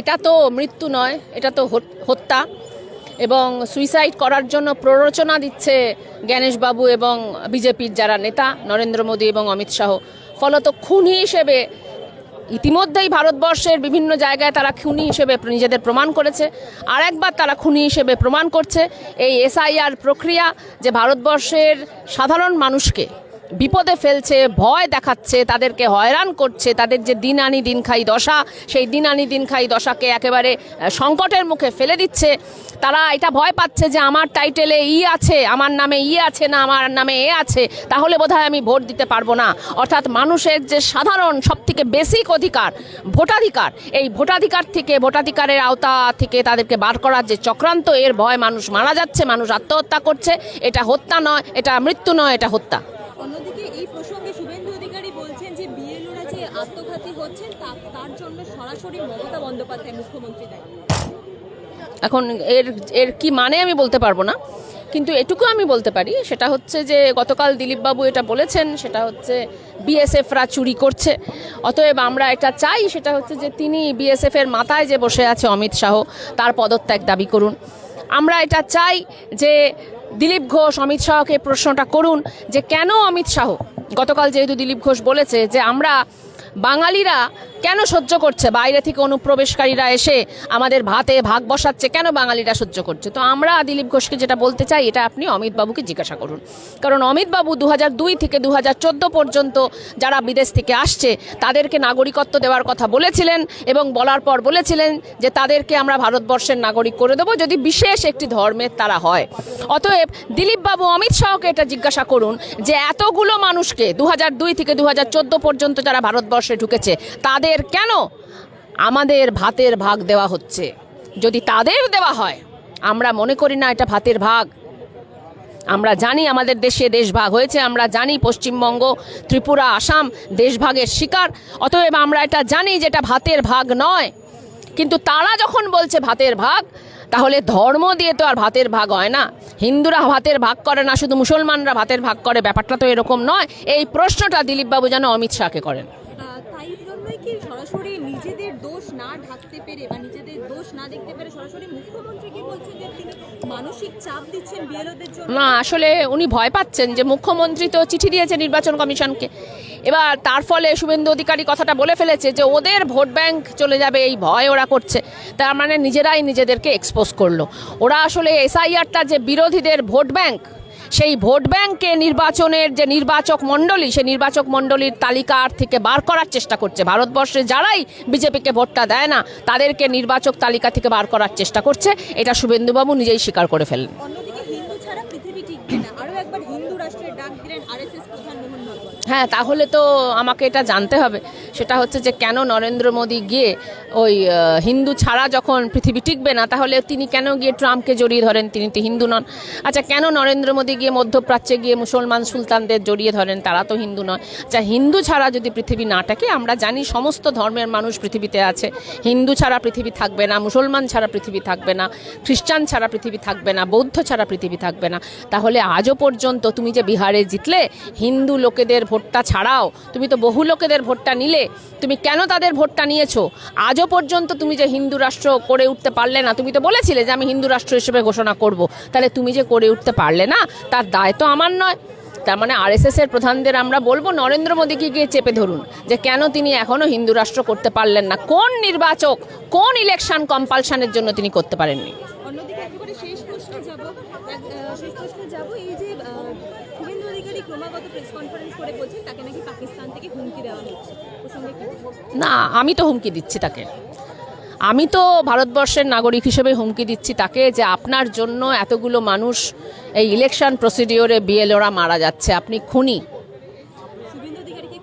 এটা তো মৃত্যু নয়, এটা তো হত- হত্যা এবং সুইসাইড করার জন্য প্ররোচনা দিচ্ছে জ্ঞানেশবাবু এবং বিজেপির যারা নেতা নরেন্দ্র মোদী এবং অমিত শাহ। ফলত খুনি হিসেবে ইতিমধ্যেই ভারতবর্ষের বিভিন্ন জায়গায় তারা খুনি হিসেবে নিজেদের প্রমাণ করেছে। আর একবার তারা খুনি হিসেবে প্রমাণ করছে এই এসআইআর প্রক্রিয়া যে ভারতবর্ষের সাধারণ মানুষকে বিপদে ফেলছে, ভয় দেখাচ্ছে, তাদেরকে হয়রান করছে, তাদের যে দিন আনি দিন খাই দশা, সেই দিন আনি দিন খাই দশাকে একেবারে সংকটের মুখে ফেলে দিচ্ছে। তারা এটা ভয় পাচ্ছে যে আমার টাইটেলে ই আছে, আমার নামে ই আছে না আমার নামে এ আছে, তাহলে বোধহয় আমি ভোট দিতে পারব না। অর্থাৎ মানুষের যে সাধারণ সব থেকে বেসিক অধিকার, ভোটাধিকার, এই ভোটাধিকার থেকে, ভোটাধিকারের আওতা থেকে তাদেরকে বার করার যে চক্রান্ত, এর ভয় মানুষ মারা যাচ্ছে, মানুষ আত্মহত্যা করছে। এটা হত্যা নয়, এটা মৃত্যু নয়, এটা হত্যা অন্যদিকে এই প্রসঙ্গে শুভেন্দু অধিকারী বলছেন যে বিএলওরা যে তা- তার জন্য সরাসরি মমতা বন্দ্যোপাধ্যায় মুখ্যমন্ত্রী দায়ী। এখন এর এর কি মানে আমি বলতে পারব না, কিন্তু এটুকু আমি বলতে পারি, সেটা হচ্ছে যে গতকাল দিলীপবাবু এটা বলেছেন, সেটা হচ্ছে বিএসএফরা চুরি করছে, অতএব আমরা এটা চাই, সেটা হচ্ছে যে তিনি বিএসএফ এর মাথায় যে বসে আছে অমিত শাহ, তার পদত্যাগ দাবি করুন। আমরা এটা চাই যে দিলীপ ঘোষ, অমিত শাহকে প্রশ্নটা করুন যে কেন অমিত শাহ, গতকাল যেহেতু দিলীপ ঘোষ বলেছে যে আমরা বাঙালিরা কেন সহ্য করছে? বাইরে থেকে অনুপ্রবেশকারীরা এসে আমাদের ভাতে ভাগ বসাচ্ছে, কেন বাঙালিরা সহ্য করছে? তো আমরা দিলীপ ঘোষকে যেটা বলতে চাই, এটা আপনি অমিতবাবুকে জিজ্ঞাসা করুন। কারণ অমিতবাবু দু হাজার দুই থেকে দু হাজার চোদ্দ পর্যন্ত যারা বিদেশ থেকে আসছে, তাদেরকে নাগরিকত্ব দেওয়ার কথা বলেছিলেন এবং বলার পর বলেছিলেন যে তাদেরকে আমরা ভারতবর্ষের নাগরিক করে দেবো যদি বিশেষ একটি ধর্মের তারা হয়। অতএব দিলীপবাবু অমিত শাহকে এটা জিজ্ঞাসা করুন যে এতগুলো মানুষকে দু থেকে দু হাজার চোদ্দ পর্যন্ত যারা ভারতবর্ষে ঢুকেছে। তাদের কেন? আমাদের ভাতের ভাগ দেওয়া হচ্ছে। যদি তাদের দেওয়া হয়, আমরা মনে করি না এটা ভাতের ভাগ। আমরা জানি আমাদের দেশে দেশভাগ হয়েছে, আমরা জানি পশ্চিমবঙ্গ, ত্রিপুরা, আসাম দেশভাগের শিকার, অতএব আমরা এটা জানি যেটা ভাতের ভাগ নয়। কিন্তু তারা যখন বলছে ভাতের ভাগ, তাহলে ধর্ম দিয়ে তো আর ভাতের ভাগ হয় না। হিন্দুরা ভাতের ভাগ করে না, শুধু মুসলমানরা ভাতের ভাগ করে। ব্যাপারটা তো এরকম নয়। এই প্রশ্নটা দিলীপবাবু যেন অমিত শাহকে করেন। জন্যই কি সরাসরি নিজেদের দোষ না ঢাকতে পেরে বা নিজেদের দোষ না দেখতে পেরে সরাসরি মুখ্যমন্ত্রী কি বলছেন যে তিনি মানসিক চাপ দিচ্ছেন বিএলওদের জন্য? না, আসলে উনি ভয় পাচ্ছেন যে মুখ্যমন্ত্রী তো চিঠি দিয়েছে নির্বাচন কমিশনকে। এবার তার ফলে শুভেন্দু অধিকারী কথাটা বলে ফেলেছে যে ওদের ভোট ব্যাংক চলে যাবে, এই ভয় ওরা করছে। তার মানে নিজেরাই নিজেদেরকে এক্সপোজ করল। ওরা আসলে এসআইআরটা যে বিরোধীদের ভোট ব্যাংক সেই ভোট ব্যাংকে নির্বাচনের যে নির্বাচক মণ্ডলী, সেই নির্বাচক মণ্ডলীর তালিকার থেকে বার করার চেষ্টা করছে। ভারতবর্ষে যারাই বিজেপিকে ভোটটা দেয় না, তাদেরকে নির্বাচক তালিকা থেকে বার করার চেষ্টা করছে। এটা শুভেন্দুবাবু নিজেই স্বীকার করে ফেললেন অন্যদিকে হিন্দু ছাড়া পৃথিবী টিকবে না আরও হ্যাঁ তাহলে তো আমাকে এটা জানতে হবে। সেটা হচ্ছে যে কেন নরেন্দ্র মোদী গিয়ে ওই হিন্দু ছাড়া যখন পৃথিবী টিকবে না, তাহলে তিনি কেন গিয়ে ট্রাম্পকে জড়িয়ে ধরেন? তিনি তো হিন্দু নন। আচ্ছা কেন নরেন্দ্র মোদী গিয়ে মধ্যপ্রাচ্যে গিয়ে মুসলমান সুলতানদের জড়িয়ে ধরেন? তারা তো হিন্দু নয়। আচ্ছা হিন্দু ছাড়া যদি পৃথিবী না থাকে আমরা জানি সমস্ত ধর্মের মানুষ পৃথিবীতে আছে। হিন্দু ছাড়া পৃথিবী থাকবে না, মুসলমান ছাড়া পৃথিবী থাকবে না, খ্রিস্টান ছাড়া পৃথিবী থাকবে না, বৌদ্ধ ছাড়া পৃথিবী থাকবে না। তাহলে আজও পর্যন্ত তুমি যে বিহারে জিতলে, হিন্দু লোকেদের ভোটটা ছাড়াও তুমি তো বহু লোকেদের ভোটটা নিলে, তুমি কেন তাদের ভোটটা নিয়েছো? আজও পর্যন্ত তুমি যে হিন্দু রাষ্ট্র করে উঠতে পারলে না, তুমি তো বলেছিলে যে আমি হিন্দু রাষ্ট্র হিসেবে ঘোষণা করব। তাহলে তুমি যে করে উঠতে পারলে না, তার দায় তো আমার নয়। তার মানে এর প্রধানদের আমরা বলব, নরেন্দ্র মোদীকে গিয়ে চেপে ধরুন যে কেন তিনি এখনও হিন্দু রাষ্ট্র করতে পারলেন না। কোন নির্বাচক কোন ইলেকশন কম্পালশনের জন্য তিনি করতে পারেননি অন্যদিকে একেবারে শেষ প্রশ্নে যাব এক- আহ, প্রশ্নে এই যে শুভেন্দু অধিকারী ক্রমাগত প্রেস কনফারেন্স করে বলছেন, তাকে নাকি পাকিস্তান থেকে হুমকি দেওয়া হচ্ছে। না, আমি তো হুমকি দিচ্ছি তাকে। আমি তো ভারতবর্ষের নাগরিক হিসেবে হুমকি দিচ্ছি তাকে যে আপনার জন্য এতগুলো মানুষ এই ইলেকশন প্রসিডিওরে বিএলওরা মারা যাচ্ছে। আপনি খুনি শুভেন্দু অধিকারীকে খুনি বলছে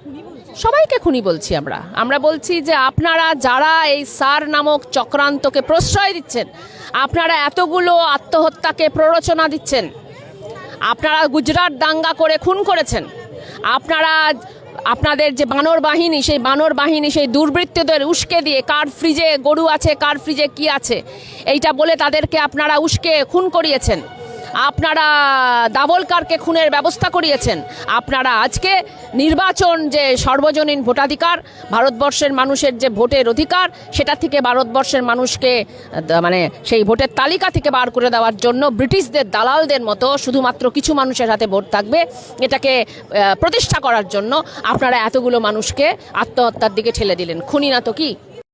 সবাইকে খুনি বলছি আমরা। আমরা বলছি যে আপনারা যারা এই সার নামক চক্রান্তকে প্রশ্রয় দিচ্ছেন, আপনারা এতগুলো আত্মহত্যাকে প্ররোচনা দিচ্ছেন, আপনারা গুজরাট দাঙ্গা করে খুন করেছেন, আপনারা আপনাদের যে বানর বাহিনী, সেই বানর বাহিনী, সেই দুর্বৃত্তদের উস্কে দিয়ে কার ফ্রিজে গরু আছে, কার ফ্রিজে কি আছে, এইটা বলে তাদেরকে আপনারা উস্কে খুন করিয়েছেন। আপনারা দাভোলকারকে খুনের ব্যবস্থা করিয়েছেন। আপনারা আজকে নির্বাচন যে সর্বজনীন ভোটাধিকার, ভারতবর্ষের মানুষের যে ভোটের অধিকার, সেটা থেকে ভারতবর্ষের মানুষকে মানে সেই ভোটের তালিকা থেকে বার করে দেওয়ার জন্য ব্রিটিশদের, দালালদের মতো শুধুমাত্র কিছু মানুষের হাতে ভোট থাকবে। এটাকে প্রতিষ্ঠা করার জন্য আপনারা এতগুলো মানুষকে আত্মহত্যার দিকে ঠেলে দিলেন। খুনি না তো কি?